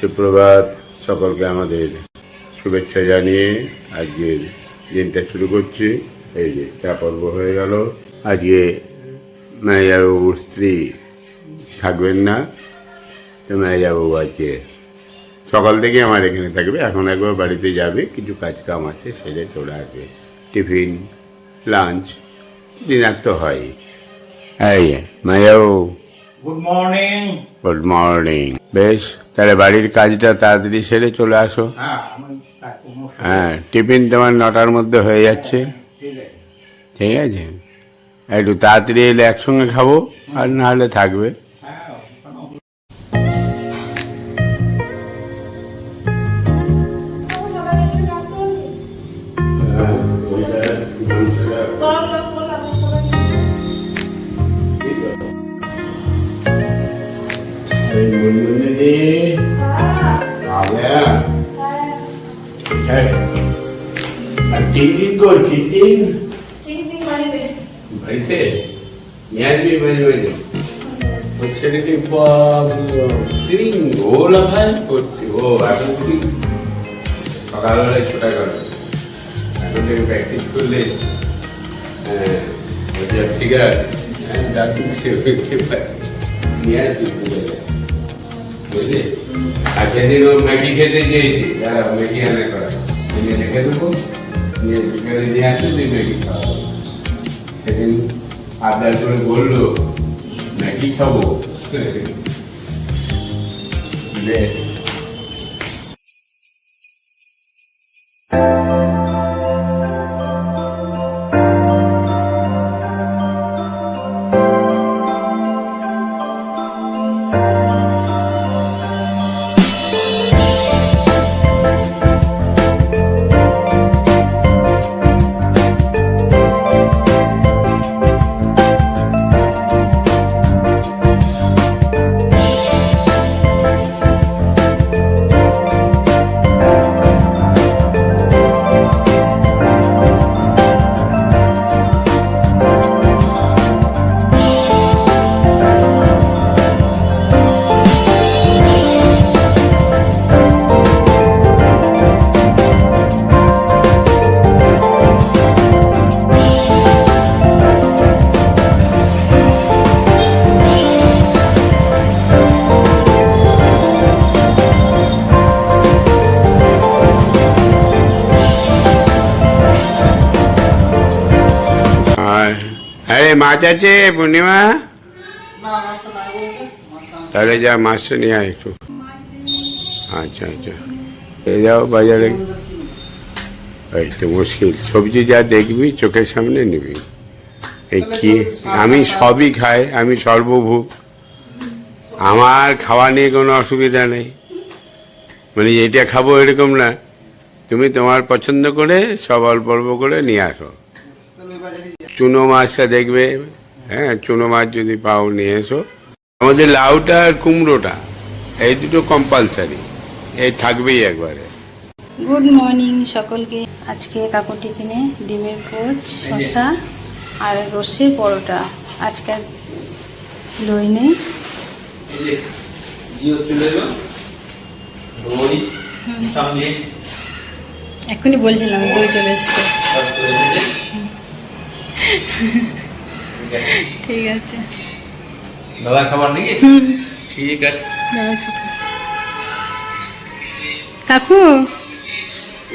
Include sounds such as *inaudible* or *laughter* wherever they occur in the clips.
সুপ্রভাত সকলকে আমাদের শুভেচ্ছা জানিয়ে আজকের দিনটা শুরু করছি। এই যে চা পর্ব হয়ে গেল। আজকে ম্যানেজারবাবুর স্ত্রী থাকবেন না। তো ম্যানেজারবাবু আজকে সকাল থেকে আমার এখানে থাকবে। এখন একবার বাড়িতে যাবে। কিছু কাজ কাম আছে, সেরে চলে আসবে। টিফিন, লাঞ্চ, ডিনার তো হয় এই ম্যানেজারবাবু গুড মর্নিং গুড মর্নিং বেশ তাহলে বাড়ির কাজটা তাড়াতাড়ি সেরে চলে আসো। হ্যাঁ হ্যাঁ টিফিন তোমার নটার মধ্যে হয়ে যাচ্ছে। ঠিক আছে। ঠিক আছে? একটু তাড়াতাড়ি এলে একসঙ্গে খাব আর না হলে থাকবে। টিফিন কর টিফিন চিং চিং বাড়িতে বাড়িতে নিয়ে আসবি মাঝে মাঝে ছেলেকে তিন ওলা ভাই করছি ও এখন তুই সকালবেলায় ছোটা করবে এখন থেকে প্র্যাকটিস করলে হ্যাঁ বলছে ঠিক আছে হ্যাঁ দাদু সে হয়েছে নিয়ে আসবি বুঝলি আর সেদিন ও ম্যাগি খেতে চেয়েছি দাঁড়া ম্যাগি আনা করা এনে রেখে দেবো নিয়ে বিকেলে নিয়ে আসে তুই ম্যাগি খাওয়াবো সেদিন আবদার করে বলল ম্যাগি খাব লে। *laughs* মাছ আছে পূর্ণিমা? তাহলে যা মাছটা নিয়ে আয় একটু। আচ্ছা আচ্ছা। এই যাও বাজারে। এই তো মুশকিল। সবজি যা দেখবি চোখের সামনে নিবি। এই কি? আমি সবই খাই আমি সর্বভূক আমার খাওয়া নিয়ে কোনো অসুবিধা নেই। মানে এটা খাব এরকম না। তুমি তোমার পছন্দ করে সব অল্প অল্প করে নিয়ে আসো তাহলে ওই বাজারেই যাই। চুনো মাছটা দেখবে হ্যাঁ চুনো মাছ যদি পাও নিয়ে এসো। আমাদের লাউটা আর কুমড়োটা এই দুটো কম্পালসারি এই থাকবেই একবারে। গুড মর্নিং সকলকে। আজকে কাকু টিফিনে ডিমের পোচ শসা আর রসির পরোটা। আজকে দই নেই। এখনই বলছিলাম দই চলে এসেছে। ঠিক আছে। দাদা খাবার নাকি? ঠিক আছে। দাদা। কাকু?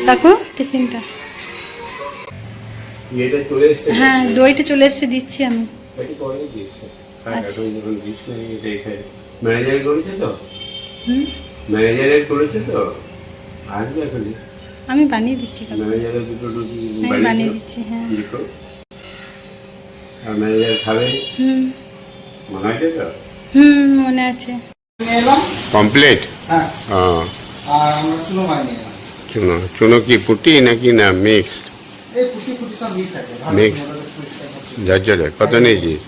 কাকু টিফিনটা? হ্যাঁ দইটা চলে এসছে দিচ্ছি আমি। আচ্ছা। ম্যানেজার করেছে তো? হুম? ম্যানেজারের করেছে তো? আসবে আমি বানিয়ে দিচ্ছি ম্যানেজারের দুটো আমি বানিয়ে দিচ্ছি হ্যাঁ। আর ম্যানেজার খাবে? মনে আছে তো? হুম মনে আছে। কমপ্লিট? হ্যাঁ। হ্যাঁ আর আমরা চুনো মাছ নিয়ে চুনো। চুনো কি পুটি নাকি না মিক্সড মিক্স। ঝরঝরে। কত নিয়েছিস?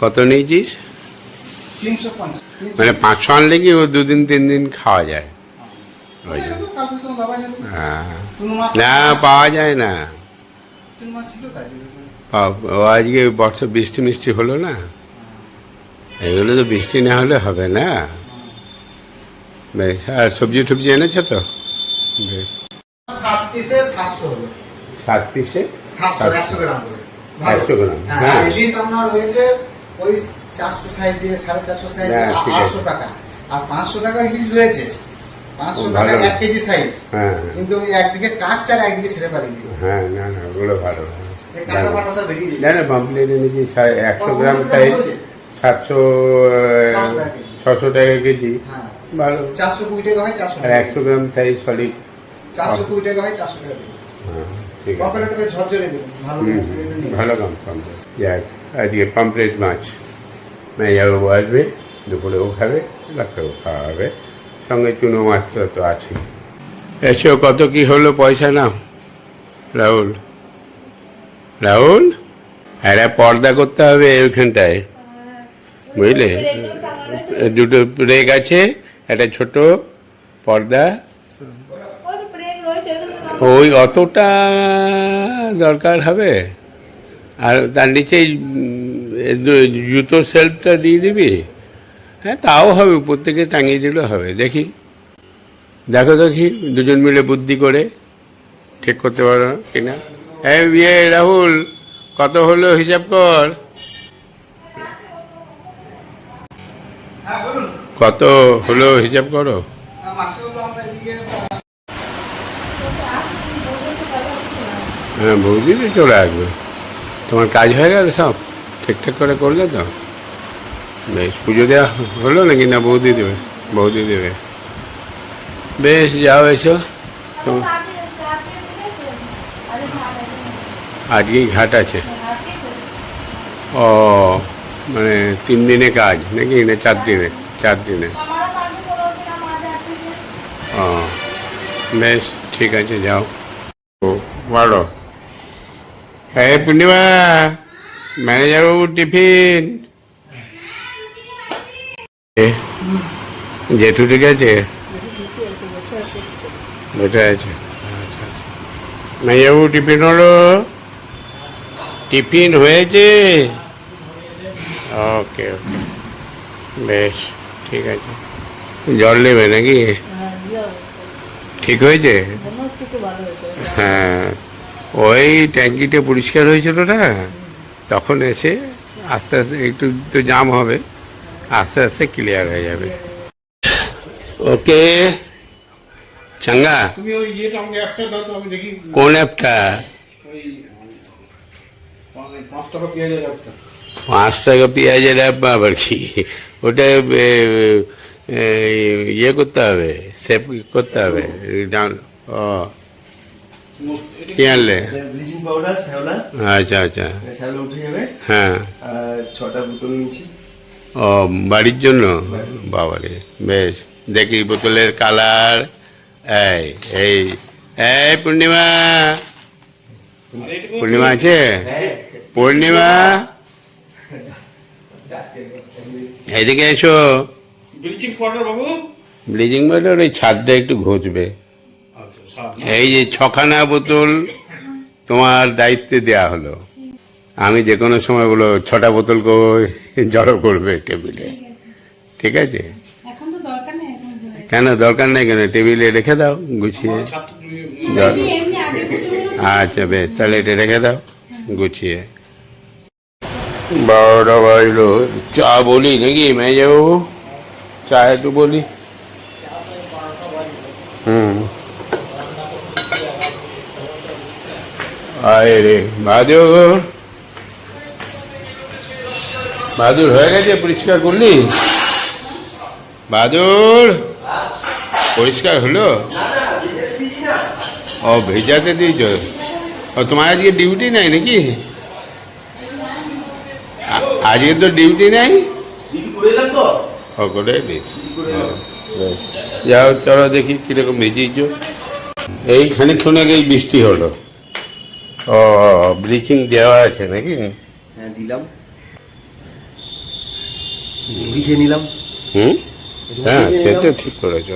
কত নিয়েছিস? মানে পাঁচশো আনলে কি ও দুদিন তিন দিন খাওয়া যায়। হ্যাঁ। না পাওয়া যায় না। আজকে বর্ষা বৃষ্টি মিষ্টি হলো না? এগুলো তো বৃষ্টি না হলে হবে না। বেশ আর সবজি টবজি এনেছো তো? বেশ। সাত পিসে সাত পিসে? একশো গ্রাম করে। ভালো। 100 গ্রাম, হ্যাঁ হ্যাঁ। ইলিশ আপনার রয়েছে ওই চারশো সাইজে সাড়ে চারশো সাইজে হ্যাঁ। আটশো টাকা। আর পাঁচশো টাকা ইলিশ রয়েছে। পাঁচশো টাকা এক কেজি সাইজ। হ্যাঁ কিন্তু একদিকে কাটছে আর একদিকে ছেড়ে পারি হ্যাঁ না না ওগুলো ভালো। না না পাম্পলেট একশো গ্রাম সাইজ সাতশো। ছশো টাকা কেজি। হ্যাঁ। ভালো। চারশো কুড়ি টাকা হয় চারশো আর একশো গ্রাম সাইজ সলিড চারশো কুড়ি টাকা হয় চারশো টাকা ঠিক আছে। ভালো কাম পাম্পলেট যাক আজকে পাম্পলেট মাছ। মেয়াবাবু আসবে দুপুরেও খাবে রাত্রেও খাওয়া হবে সঙ্গে চুনো মাছ তো আছে এসেও কত কি হলো পয়সা না রাহুল। রাহুল একটা পর্দা করতে হবে ওইখানটায় বুঝলে? দুটো রেক আছে, একটা ছোট পর্দা। ওই অতটা দরকার হবে? আর তার নিচেই জুতো সেলফটা দিয়ে দিবি? হ্যাঁ তাও হবে থেকে টাঙিয়ে দিলেও হবে, দেখি। দেখো দেখি, দুজন মিলে বুদ্ধি করে ঠিক করতে পারো কিনা। ইয়ে রাহুল, কত হলো হিসাব কর। কত হলো হিসাব করো। হ্যাঁ বৌদি তো চলে আসবে। তোমার কাজ হয়ে গেল সব? ঠিকঠাক করে করলে তো। বেশ, পুজো দেওয়া হলো নাকি না বৌদি দেবে? বৌদি দেবে। বেশ, যাও এসো। তো আজকেই ঘাট আছে। ও মানে তিন দিনে কাজ নাকি? না চার দিনে? চার দিনে। ও, বেশ, ঠিক আছে, যাও। ও বলো হ্যাঁ পূর্ণিমা, ম্যানেজারবাবু টিফিন। জেঠু ঠিক আছে? বসে আছে। আচ্ছা আচ্ছা। ম্যানেজারবাবু টিফিন হলো? টিফিন হয়েছে? ওকে ওকে। বেশ ঠিক আছে। জল নেবে নাকি? ঠিক হয়েছে? হ্যাঁ। ওই ট্যাঙ্কিটা পরিষ্কার হয়েছিল না? তখন এসে আস্তে আস্তে একটু তো জাম হবে আস্তে আস্তে ক্লিয়ার হয়ে যাবে। ওকে চাঙ্গা। কোন অ্যাপটা পাঁচ টাকা পেঁয়াজের অ্যাপ আবার কি। ওটা ইয়ে করতে হবে সেভ করতে হবে ডাউন- ও। কি আনলে ব্লিচিং পাউডার শ্যাওলা। আচ্ছা আচ্ছা। শ্যাওলা উঠে যাবে। হ্যাঁ। আর ছটা বোতল নিচ্ছি ও বাড়ির জন্য? বাবারে বেশ। দেখি বোতলের কালার। এই এই এই পূর্ণিমা। পূর্ণিমা আছে? পূর্ণিমা? এদিকে এসো। ব্লিচিং পাউডার বাবু? ব্লিচিং পাউডার ওই ছাদটা একটু ঘষবে। আচ্ছা এই যে ছখানা বোতল তোমার দায়িত্বে দেয়া হলো। আমি যে কোনো সময় বলো ছটা বোতল করে জড়ো করবে টেবিলে। ঠিক আছে? এখন তো দরকার নেই এখন ধরে। কেন দরকার নেই কেন? টেবিলে রেখে দাও গুছিয়ে। আচ্ছা বেশ তাহলে এটা রেখে দাও গুছিয়ে। বারোটা বাজলো। চা বলি নাকি মেজাবু চা একটু বলি। হুম। আয় রে, বাহাদুর বাহাদুর হয়ে গেছে, পরিষ্কার করলি? বাহাদুর, পরিষ্কার হলো? ও, ভেজাতে দিয়েছ। ও, তোমার আজকে ডিউটি নাই নাকি? আজকে তো ডিউটি নাই। ও করে দিস যাও চলো দেখি কীরকম ভিজিয়েছ এই খানিক্ষণ আগেই বৃষ্টি হলো। ও ব্লিচিং দেওয়া আছে নাকি? হ্যাঁ দিলাম। লিখে নিলাম। হুম? হ্যাঁ সে তো ঠিক করেছ।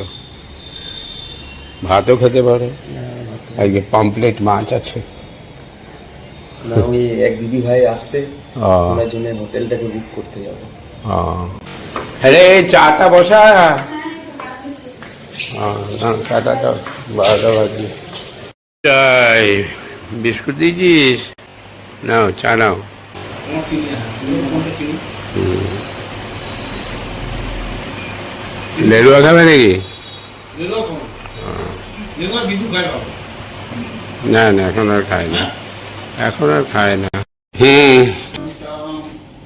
ভাতও খেতে পারো। আজকে পাম্পলেট মাছ আছে। না ওই এক দিদি ভাই আসছে। ও জন্য হোটেলটাকে বুক করতে যাব। আরে চাটা বসা। কাটাটা বারোটা বাজে চাই। বিস্কুট দিয়েছিস? নাও চা নাও। লেলুয়া খাবে নাকি? না না এখন আর খায় না। এখন আর খায় না। হুম।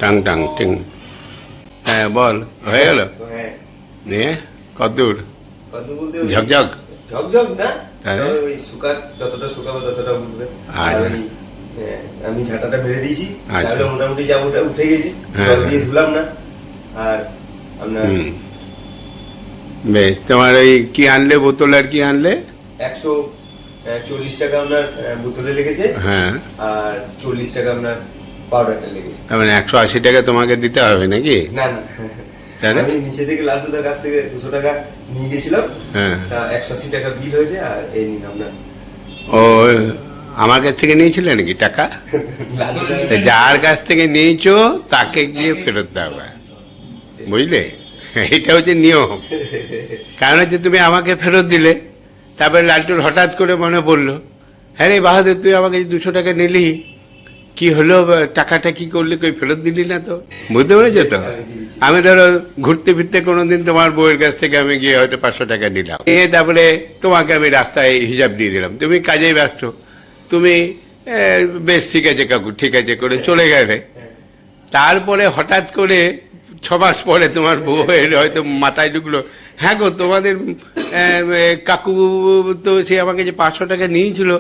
টাং টাং টিং হ্যাঁ বল হয়ে গেল হ্যাঁ নিয়ে কত দূর বলতে ঝকঝক ঝকঝক না? ওই শুকার যতটা শুকাবে ততটা বুঝবে আর- আমি ঝাঁটাটা মেরে দিয়েছি। তাহলে মোটামুটি ওটা উঠে গেছে জল। দিয়ে ধুলাম না আর আপনার বেশ তোমার ওই কি আনলে বোতল আর কি আনলে একশো চল্লিশ টাকা আপনার বোতলে লেগেছে হ্যাঁ আর চল্লিশ টাকা আপনার পাউডারটা লেগেছে তার মানে একশো আশি টাকা তোমাকে দিতে হবে নাকি? না না। আমি নিচে থেকে লাড্ডুদার কাছ থেকে দুশো টাকা নিয়ে গেছিলাম। হ্যাঁ। একশো আশি টাকা বিল হয়েছে আর এই নিন আপনার ও আমার কাছ থেকে নিয়েছিলে নাকি টাকা? তা যার কাছ থেকে নিয়েছো তাকে গিয়ে ফেরত দেওয়া বুঝলে? এটা হচ্ছে নিয়ম। কারণ হচ্ছে তুমি আমাকে ফেরত দিলে তারপরে লালটুর হঠাৎ করে মনে পড়ল হ্যাঁ রে বাহাদুর তুই আমাকে দুশো টাকা নিলি কি হলো টাকাটা কি করলে কই ফেরত দিলি না তো? বুঝতে পেরেছ তো? আমি ধরো ঘুরতে ফিরতে কোনোদিন তোমার বউয়ের কাছ থেকে আমি গিয়ে হয়তো পাঁচশো টাকা নিলাম। নিয়ে তারপরে তোমাকে আমি রাস্তায় হিসাব দিয়ে দিলাম। তুমি কাজেই ব্যস্ত। তুমি এ, বেশ ঠিক আছে কাকু ঠিক আছে করে চলে গেলে। তারপরে হঠাৎ করে ছ মাস পরে তোমার বউয়ের হয়তো মাথায় ঢুকলো হ্যাঁ গো তোমাদের এ, কাকু তো সে আমাকে যে পাঁচশো টাকা নিয়েছিল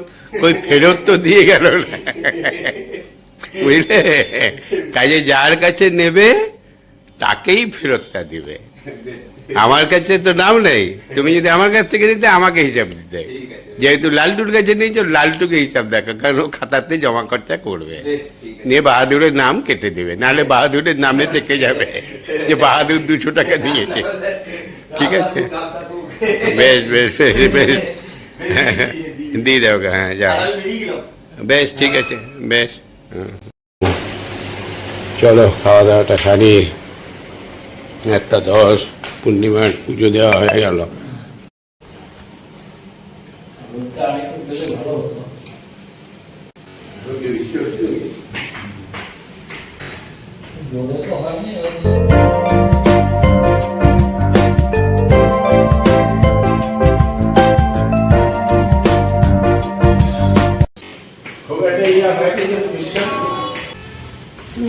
ওই ফেরত তো দিয়ে গেল না। বুঝলে? কাজে যার কাছে নেবে, তাকেই ফেরতটা দিবে। আমার কাছে তো নাম নেই। তুমি যদি আমার কাছ থেকে নিতে, আমাকে হিসাব দিতে। যেহেতু লালটুর কাছে নিয়েছো, লালটুকে হিসাব দেখো, কারণ ও খাতাতে জমা খরচা করবে। নিয়ে বাহাদুরের নাম কেটে দেবে, নাহলে বাহাদুরের নামে থেকে যাবে যে বাহাদুর দুশো টাকা নিয়েছে ঠিক আছে? বেশ বেশ বেশ বেশ। দিয়ে দাও হ্যাঁ যাও। বেশ, ঠিক আছে, বেশ। চলো খাওয়া দাওয়াটা সারি একটা দশ পূর্ণিমার পুজো দেওয়া হয়ে গেল। খুব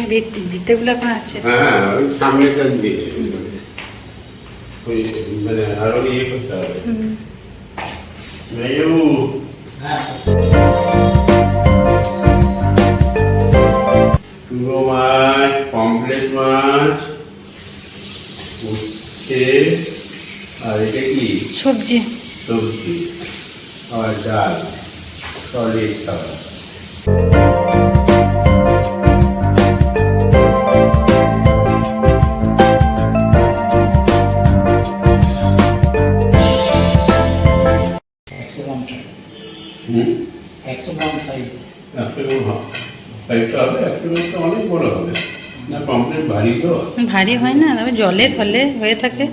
এখন আছে। হ্যাঁ ওই সামনেটা দিয়ে। ওই মানে আরও ইয়ে করতে হবে। মাছ পমপ্লেট মাছ উচ্ছে। আর এটা কি? সবজি। সবজি। আর ডাল। সলিড খাবার ভারী হয় না তবে জলে থলে হয়ে থাকে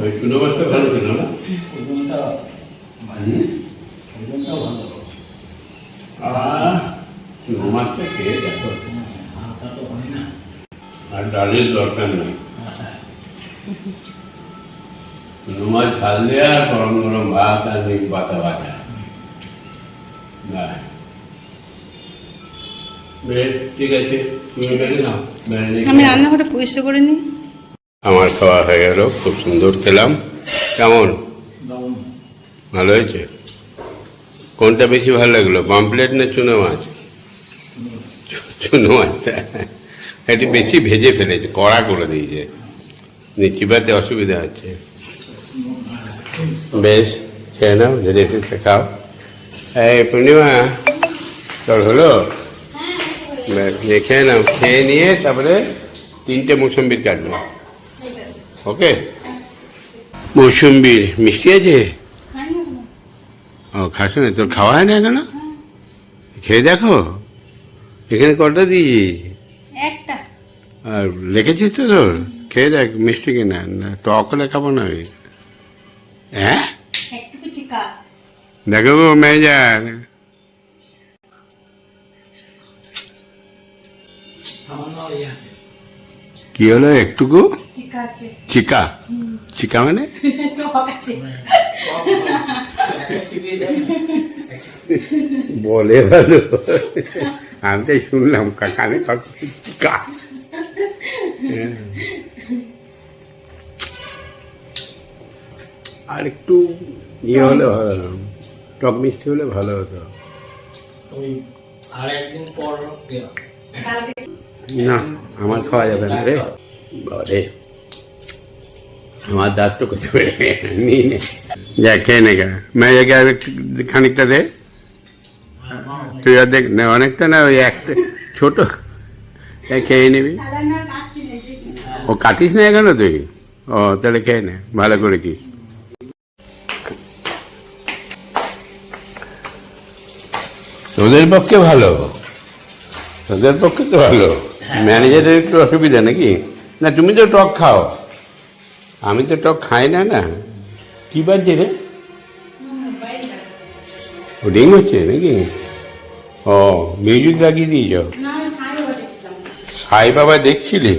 ওই চুনো মাছটা ভালো ছিল না হুম? আহ, চুনো মাছটা খেয়ে দেখো আর ডালের দরকার নেই চুনো মাছ ঝাল দেওয়া আর গরম গরম ভাত আর নিম পাতা ভাজা ব্যাস। বেশ ঠিক আছে তুমি বেড়ে নাও বেড়ে নিয়ে আমি খাও। রান্নাঘরে পরিষ্কার করে নিই। আমার খাওয়া হয়ে গেল খুব সুন্দর খেলাম। কেমন? ভালো হয়েছে? কোনটা বেশি ভালো লাগল পমপ্লেট না চুনো মাছ? চুনো মাছটা একটু বেশি ভেজে ফেলেছে কড়া করে দিয়েছে। চিবাতে অসুবিধা হচ্ছে। বেশ খেয়ে নাও ধীরে খাও। এই পূর্ণিমা তোর হলো? খেয়ে নাও খেয়ে নিয়ে তারপরে তিনটে মৌসুম্বির কাটবে। ওকে? মৌসুম্বির মিষ্টি আছে? ও খাস না তোর খাওয়া হয় না এখনও? খেয়ে দেখো। এখানে কটা একটা। আর লিখেছিস তো তোর? খেয়ে দেখ মিষ্টি কিনা। না টক হলে খাব না হ্যাঁ? দেখো ম্যানেজার। কি হলো একটুকু চিকা চিকা চিকা মানে। বলে ভালো আমি তো শুনলাম কানে চিকা আর একটু ইয়ে হলে ভালো হতো। টক মিষ্টি হলে ভালো হতো ওই আর একদিন পর। না, আমার খাওয়া যাবে না রে। বাবারে, আমার দাঁত তো কিছু নিয়ে যা, খেয়ে নে গা। মেয়েকে আর খানিকটা দে। তুই আর দেখ, না, অনেকটা না, ওই একটা ছোট। খেয়ে নিবি। ও, কাটিস না কেন তুই? ও, তাহলে খেয়ে নে, ভালো করে কি তোদের পক্ষে ভালো। তোদের পক্ষে তো ভালো। ম্যানেজারের একটু অসুবিধা নাকি? না তুমি তো টক খাও। আমি তো টক খাই না না। কি বাজছে রে? ও রিং হচ্ছে নাকি? ও মিউজিক লাগিয়ে দিয়েছ? সাই বাবা দেখছিলি?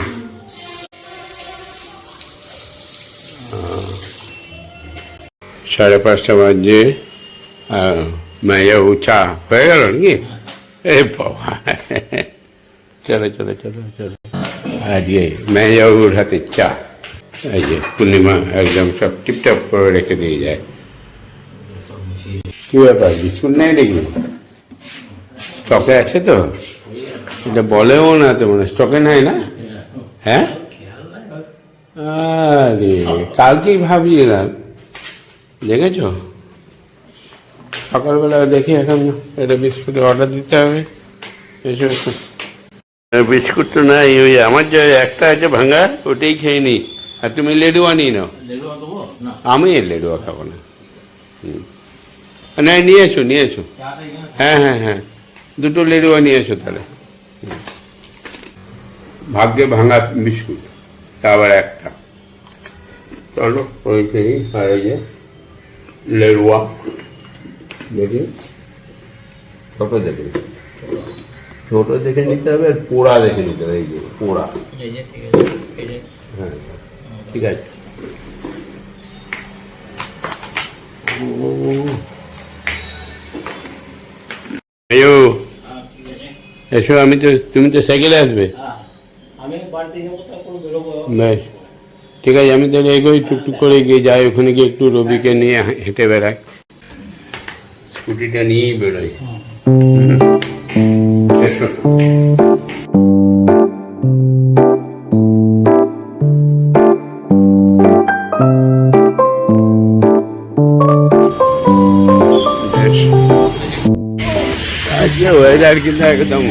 সাড়ে পাঁচটা বাজে। মাইয়া উচা হয়ে গেল নাকি? এ বাবা। চলো চলো চলো চলো। আজকে মেয়াউর হাতে চা। এই যে পূর্ণিমা একদম সব টিপটপ করে রেখে দিয়ে যায়। কি ব্যাপার, বিস্কুট নেই দেখি? স্টকে আছে তো? এটা বলেও না তো মানে স্টকে নাই না? হ্যাঁ? আরে, কালকেই ভাবছিলাম। দেখেছ? সকালবেলা দেখি এখন একটা বিস্কুট অর্ডার দিতে হবে। এসো এসো। বিস্কুট তো নাই ওই আমার যে একটা আছে ভাঙা ওটাই খেয়ে নি। আর তুমি লেডুয়া নিয়ে নাও? আমি লেডুয়া খাব না। হুম। না নিয়ে এসো নিয়ে এসো। হ্যাঁ হ্যাঁ হ্যাঁ। দুটো লেডুয়া নিয়ে এসো তাহলে। হুম। ভাগ্যে ভাঙা বিস্কুট তা আবার একটা। চলো ওই খেয়ে আর ওই যে লেডুয়া দেখি। ছোট দেখে ছোট দেখে নিতে হবে আর পোড়া দেখে নিতে হবে এই যে পোড়া। ঠিক আছে, হ্যাঁ ঠিক আছে। আয়ো হ্যাঁ, ঠিক আছে। এসো আমি তো তুমি তো সাইকেলে আসবে। হ্যাঁ, বেশ ঠিক আছে আমি তাহলে এগোই টুকটুক করে গিয়ে যাই ওখানে গিয়ে একটু রবিকে নিয়ে হেঁটে বেড়াই। স্কুটিটা নিয়েই বেরোই। আজকে ওয়েদার কিন্তু একদম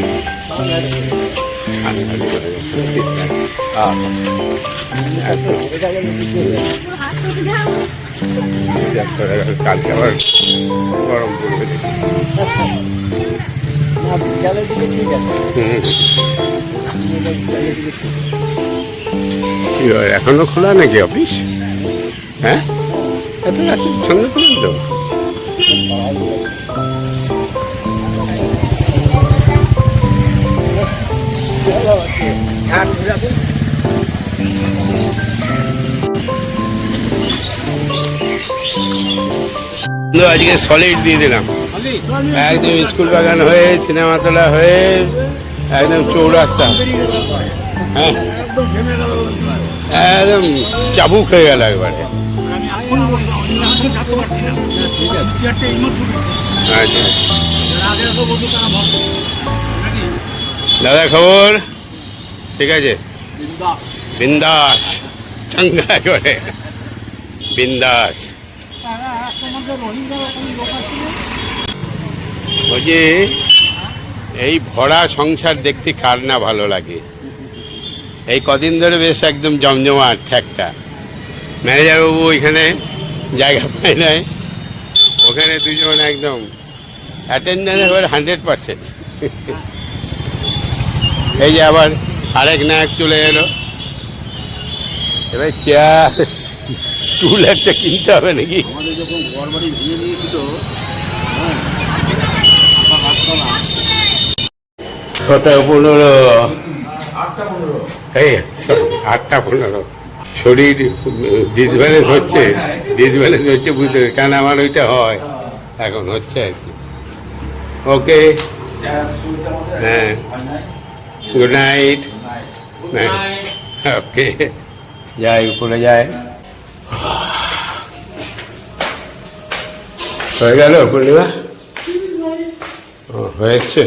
কালকে আবার গরম পড়বে এখনও খোলা নাকি অফিস? হ্যাঁ? এত রাত্রে সঙ্গে খোলেন তো আজকে সলিড দিয়ে দিলাম। একদম স্কুল বাগান হয়ে সিনেমা তোলা হয়ে, একদম চৌরাস্তা। হ্যাঁ। একদম চাবুক হয়ে গেল একবারে। আচ্ছা। দাদা খবর? ঠিক আছে। বিন্দাস। চাঙ্গা করে বিন্দাস। বলছি এই ভরা সংসার দেখতে কার না ভালো লাগে? এই কদিন ধরে বেশ একদম জমজমাট ঠেকটা। ম্যানেজার বাবু ওইখানে জায়গা পায় নাই। ওখানে দুজন একদম অ্যাটেন্ডেন্স এবার হান্ড্রেড পার্সেন্ট এই যে আবার আরেক নায়ক চলে এলো। এবার চেয়ার টুল একটা কিনতে হবে নাকি? আমাদের যখন ঘর বাড়ি ভেঙে দিয়েছিল হ্যাঁ ছটা পনেরো। আটটা পনেরো। এই আটটা পনেরো। শরীর ডিসব্যালেন্স হচ্ছে। ডিসব্যালেন্স হচ্ছে বুঝতে কারণ আমার ওইটা হয়। এখন হচ্ছে আর কি। ওকে হ্যাঁ। গুড নাইট ওকে যাই উপরে যায় হয়ে গেল পূর্ণিমা? ও হয়েছে।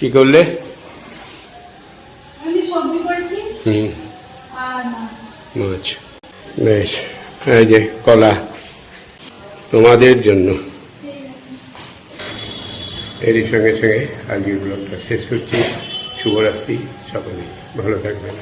কি করলে? আমি সবজি করেছি। হুম। মাছ। বেশ। এই যে কলা। তোমাদের জন্য। এরই সঙ্গে সঙ্গে আজকের ব্লগটা শেষ করছি। শুভরাত্রি সকলেই ভালো থাকবেন।